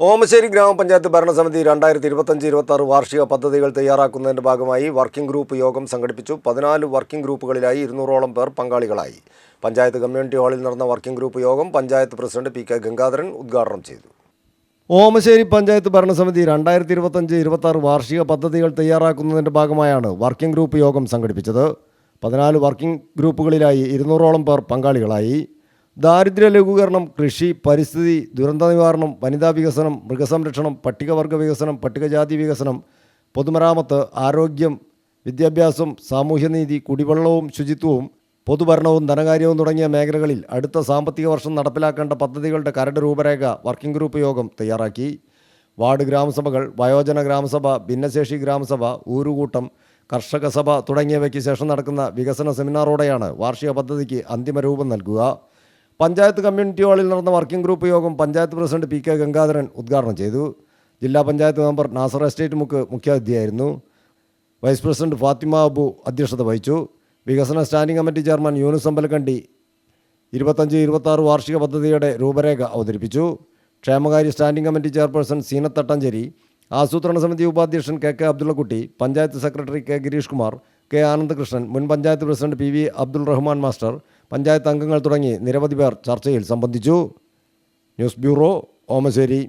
ഓമശ്ശേരി ഗ്രാമപഞ്ചായത്ത് ഭരണസമിതി രണ്ടായിരത്തി ഇരുപത്തഞ്ച് ഇരുപത്തി ആറ് വാർഷിക പദ്ധതികൾ തയ്യാറാക്കുന്നതിന്റെ ഭാഗമായി വർക്കിംഗ് ഗ്രൂപ്പ് യോഗം സംഘടിപ്പിച്ചു. പതിനാല് വർക്കിംഗ് ഗ്രൂപ്പുകളിലായി ഇരുന്നൂറോളം പേർ പങ്കാളികളായി. പഞ്ചായത്ത് കമ്മ്യൂണിറ്റി ഹാളിൽ നടന്ന വർക്കിംഗ് ഗ്രൂപ്പ് യോഗം panchayat president P K Gangadharan ഉദ്ഘാടനം ചെയ്തു. ഓമശ്ശേരി പഞ്ചായത്ത് ഭരണസമിതി രണ്ടായിരത്തി ഇരുപത്തഞ്ച് ഇരുപത്തി ആറ് വാർഷിക പദ്ധതികൾ തയ്യാറാക്കുന്നതിന്റെ ഭാഗമായാണ് വർക്കിംഗ് ഗ്രൂപ്പ് യോഗം സംഘടിപ്പിച്ചത്. പതിനാല് വർക്കിംഗ് ഗ്രൂപ്പുകളിലായി ഇരുന്നൂറോളം പേർ പങ്കാളികളായി. ദാരിദ്ര്യ ലഘൂകരണം കൃഷി പരിസ്ഥിതി ദുരന്ത നിവാരണം വനിതാ വികസനം മൃഗസംരക്ഷണം പട്ടികവർഗ വികസനം പട്ടികജാതി വികസനം പൊതുമരാമത്ത് ആരോഗ്യം വിദ്യാഭ്യാസം സാമൂഹ്യനീതി കുടിവെള്ളവും ശുചിത്വവും പൊതുഭരണവും ധനകാര്യവും തുടങ്ങിയ മേഖലകളിൽ അടുത്ത സാമ്പത്തിക വർഷം നടപ്പിലാക്കേണ്ട പദ്ധതികളുടെ കരട് രൂപരേഖ വർക്കിംഗ് ഗ്രൂപ്പ് യോഗം തയ്യാറാക്കി. വാർഡ് ഗ്രാമസഭകൾ വയോജന ഗ്രാമസഭ ഭിന്നശേഷി ഗ്രാമസഭ ഊരുകൂട്ടം കർഷക സഭ തുടങ്ങിയവയ്ക്ക് ശേഷം നടക്കുന്ന വികസന സെമിനാറോടെയാണ് വാർഷിക പദ്ധതിക്ക് അന്തിമ രൂപം നൽകുക. പഞ്ചായത്ത് കമ്മ്യൂണിറ്റി ഹാളിൽ നടന്ന വർക്കിംഗ് ഗ്രൂപ്പ് യോഗം panchayat president P K Gangadharan ഉദ്ഘാടനം ചെയ്തു. ജില്ലാ പഞ്ചായത്ത് മെമ്പർ നാസർ എസ്റ്റേറ്റ് മുക്ക് മുഖ്യാതിഥിയായിരുന്നു. വൈസ് പ്രസിഡന്റ് ഫാത്തിമ അബു അധ്യക്ഷത വഹിച്ചു. വികസന standing committee chairman Yunus Ambalakandi ഇരുപത്തഞ്ച് ഇരുപത്താറ് വാർഷിക പദ്ധതിയുടെ രൂപരേഖ അവതരിപ്പിച്ചു. ക്ഷേമകാര്യ standing committee chairperson Zeenath Thattancheri ആസൂത്രണ സമിതി ഉപാധ്യക്ഷൻ K K Abdullakutty panchayat secretary K Girish Kumar K Anandakrishnan മുൻ panchayat president P V Abdul Rahman master panchayat അംഗങ്ങൾ തുടങ്ങി നിരവധി പേർ ചർച്ചയിൽ സംബന്ധിച്ചു. News bureau Omassery.